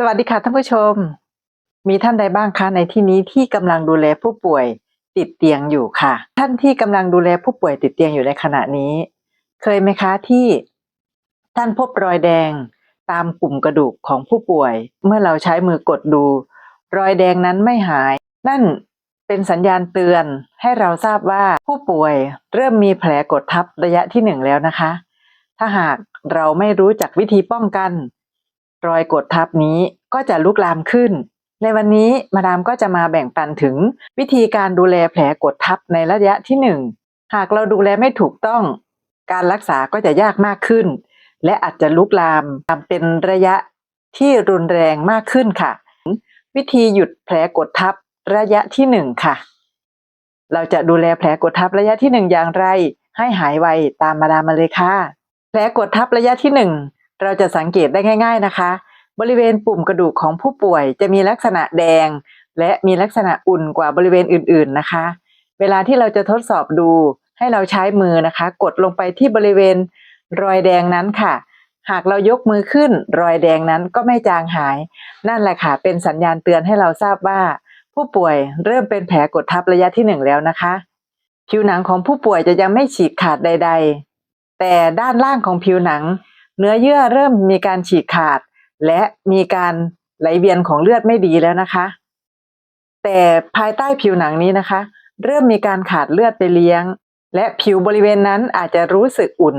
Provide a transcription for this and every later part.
สวัสดีค่ะท่านผู้ชม มีท่านใดบ้างคะในที่นี้ที่กำลังดูแลผู้ป่วยติดเตียงอยู่ค่ะ ท่านที่กำลังดูแลผู้ป่วยติดเตียงอยู่ในขณะนี้ เคยไหมคะที่ท่านพบรอยแดงตามกลุ่มกระดูกของผู้ป่วย เมื่อเราใช้มือกดดู รอยแดงนั้นไม่หาย นั่นเป็นสัญญาณเตือนให้เราทราบว่าผู้ป่วยเริ่มมีแผลกดทับระยะที่หนึ่งแล้วนะคะ ถ้าหากเราไม่รู้จักวิธีป้องกัน รอยกดทับนี้ก็จะลุกลามขึ้น ในวันนี้มาดามก็จะมาแบ่งปันถึงวิธีการดูแลแผลกดทับในระยะที่หนึ่งหากเราดูแลไม่ถูกต้อง การรักษาก็จะยากมากขึ้น และอาจจะลุกลามตามเป็นระยะที่รุนแรงมากขึ้นค่ะ วิธีหยุดแผลกดทับระยะที่หนึ่งค่ะ เราจะดูแลแผลกดทับระยะที่หนึ่งอย่างไร ให้หายไวตามมาดามมาเลยค่ะ แผลกดทับระยะที่หนึ่ง เราจะสังเกตได้ง่าย ๆนะคะ บริเวณปุ่มกระดูกของผู้ป่วยจะมีลักษณะแดง และมีลักษณะอุ่นกว่าบริเวณอื่นๆนะคะ เวลาที่เราจะทดสอบดูให้เราใช้มือนะคะ กดลงไปที่บริเวณรอยแดงนั้นค่ะ หากเรายกมือขึ้น รอยแดงนั้นก็ไม่จางหาย นั่นแหละค่ะ เป็นสัญญาณเตือนให้เราทราบว่า ผู้ป่วยเริ่มเป็นแผลกดทับระยะที่หนึ่งแล้วนะคะ ผิวหนังของผู้ป่วยจะยังไม่ฉีกขาดใด ๆ แต่ด้านล่างของผิวหนัง เนื้อเยื่อเริ่มมีการฉีกขาด และมีการไหลเวียนของเลือดไม่ดีแล้วนะคะ แต่ภายใต้ผิวหนังนี้นะคะ เริ่มมีการขาดเลือดไปเลี้ยง และผิวบริเวณนั้นอาจจะรู้สึกอุ่น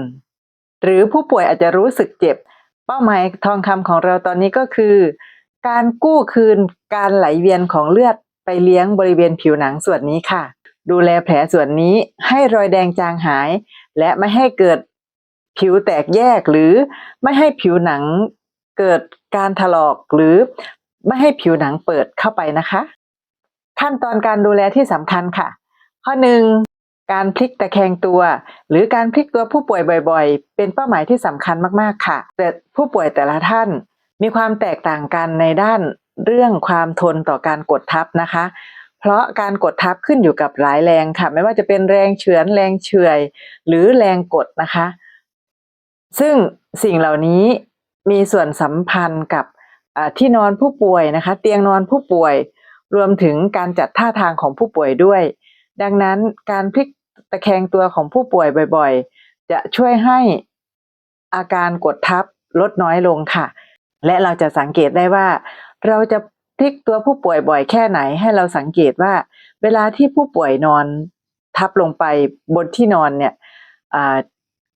หรือผู้ป่วยอาจจะรู้สึกเจ็บ เป้าหมายทองคำของเราตอนนี้ก็คือ การกู้คืนการไหลเวียนของเลือดไปเลี้ยงบริเวณผิวหนังส่วนนี้ค่ะ ดูแลแผลส่วนนี้ให้รอยแดงจางหาย และไม่ให้เกิด ผิวแตกแยกหรือไม่ให้ผิวหนังเกิดการถลอกหรือไม่ให้ผิวหนังเปิดเข้าไปนะคะ ขั้นตอนการดูแลที่สำคัญค่ะ ข้อหนึ่งการพลิกตะแคงตัว หรือการพลิกตัวผู้ป่วยบ่อยๆ เป็นเป้าหมายที่สำคัญมากๆค่ะ แต่ผู้ป่วยแต่ละท่านมีความแตกต่างกันในด้านเรื่องความทนต่อการกดทับนะคะ เพราะการกดทับขึ้นอยู่กับหลายแรงค่ะ ไม่ว่าจะเป็นแรงเฉือนแรงเฉื่อย หรือแรงกดนะคะ ซึ่งสิ่งเหล่านี้มีส่วนสัมพันธ์กับที่นอนผู้ป่วยนะคะ เตียงนอนผู้ป่วยรวมถึงการจัดท่าทางของผู้ป่วยด้วย ดังนั้นการพลิกตะแคงตัวของผู้ป่วยบ่อยๆ จะช่วยให้อาการกดทับลดน้อยลงค่ะ และเราจะสังเกตได้ว่า เราจะพลิกตัวผู้ป่วยบ่อยแค่ไหน ให้เราสังเกตว่า เวลาที่ผู้ป่วยนอนทับลงไปบนที่นอนเนี่ย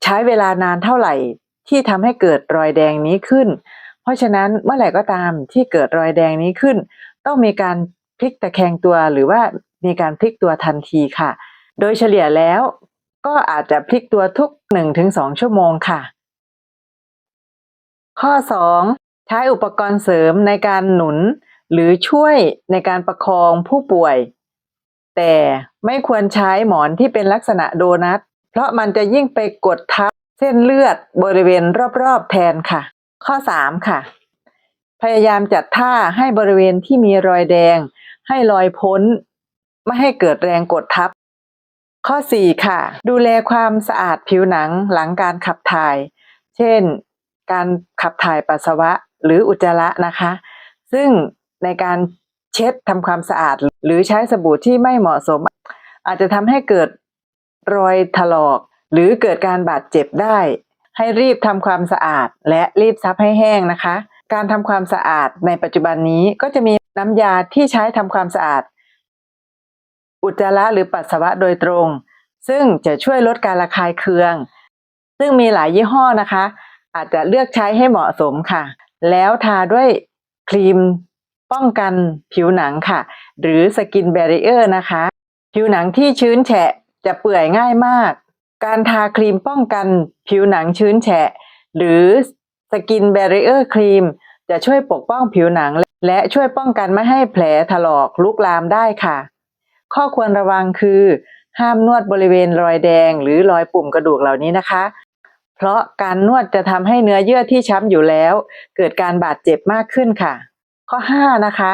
ใช้เวลานานเท่าไหร่ที่ทำให้เกิดรอยแดงนี้ขึ้น เพราะฉะนั้นเมื่อไหร่ก็ตามที่เกิดรอยแดงนี้ขึ้น ต้องมีการพลิกตะแคงตัวหรือว่ามีการพลิกตัวทันทีค่ะ โดยเฉลี่ยแล้วก็อาจจะพลิกตัวทุก 1-2 ชั่วโมงค่ะ ข้อ 2 ใช้อุปกรณ์เสริมในการหนุน หรือช่วยในการประคองผู้ป่วย แต่ไม่ควรใช้หมอนที่เป็นลักษณะโดนัท เพราะมันจะยิ่งไปกดทับเส้นเลือดบริเวณรอบๆแทนค่ะ ข้อ 3 ค่ะ พยายามจัดท่าให้บริเวณที่มีรอยแดง ให้ลอยพ้น ไม่ให้เกิดแรงกดทับ ข้อ 4 ค่ะ ดูแลความสะอาดผิวหนังหลังการขับถ่าย เช่น การขับถ่ายปัสสาวะหรืออุจจาระนะคะ ซึ่งในการเช็ดทำความสะอาด หรือใช้สบู่ที่ไม่เหมาะสม อาจจะทำให้เกิด รอยถลอก หรือเกิดการบาดเจ็บได้ ให้รีบทำความสะอาดและรีบซับให้แห้งนะคะ การทำความสะอาดในปัจจุบันนี้ก็จะมีน้ำยาที่ใช้ทำความสะอาด อุจจาระหรือปัสสาวะโดยตรง ซึ่งจะช่วยลดการระคายเคือง ซึ่งมีหลายยี่ห้อนะคะ อาจจะเลือกใช้ให้เหมาะสมค่ะ แล้วทาด้วยครีมป้องกันผิวหนังค่ะ หรือสกินแบร r เออร์นะคะ ผิวหนังที่ชื้นแฉะ จะเปื่อยง่ายมาก การทาครีมป้องกันผิวหนังชื้นแฉะ หรือสกินแบร r เออร์ครีม จะช่วยปกป้องผิวหนัง และช่วยป้องกันไม่ให้แผลถลอกลุกลามได้ค่ะ ข้อควรระวังคือ ห้ามนวดบริเวณรอยแดง หรือรอยปุ่มกระดูกเหล่านี้นะคะ เพราะการนวดจะทำให้เนื้อเยื่อที่ช้ำอยู่แล้ว เกิดการบาดเจ็บมากขึ้นค่ะ ข้อ 5 นะคะ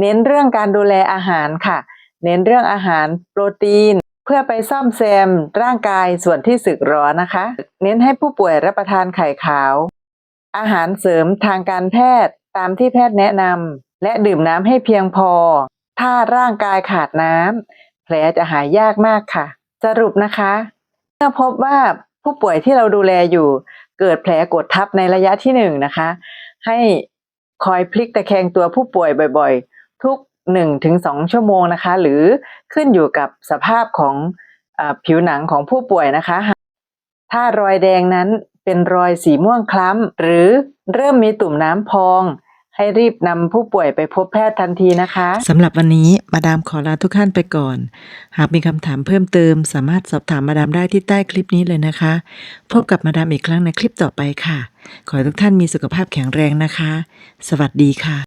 เน้นเรื่องการดูแลอาหารค่ะ เน้นเรื่องอาหารโปรตีน เพื่อไปซ่อมแซมร่างกายส่วนที่สึกหรอนะคะ เน้นให้ผู้ป่วยรับประทานไข่ขาว อาหารเสริมทางการแพทย์ตามที่แพทย์แนะนำและดื่มน้ำให้เพียงพอ ถ้าร่างกายขาดน้ำแผลจะหายยากมากค่ะ สรุปนะคะเมื่อพบว่าผู้ป่วยที่เราดูแลอยู่ เกิดแผลกดทับในระยะที่หนึ่งนะคะ ให้คอยพลิกตะแคงตัวผู้ป่วยบ่อย ๆ ทุก 1ถึง2ชั่วโมงนะคะ หรือขึ้นอยู่กับสภาพของอผิวหนังของผู้ป่วยนะคะ ถ้ารอยแดงนั้นเป็นรอยสีม่วงคล้ำ หรือเริ่มมีตุ่มน้ำพอง ให้รีบนำผู้ป่วยไปพบแพทย์ทันทีนะคะสำหรับวันนี้มาดามขอลาทุกท่านไปก่อน หากมีคำถามเพิ่มเติม สามารถสอบถามมาดามได้ที่ใต้คลิปนี้เลยนะคะ พบกับมาดามอีกครั้งในคลิปต่อไปค่ะ ขอให้ทุกท่านมีสุขภาพแข็งแรงนะคะ สวัสดีค่ะ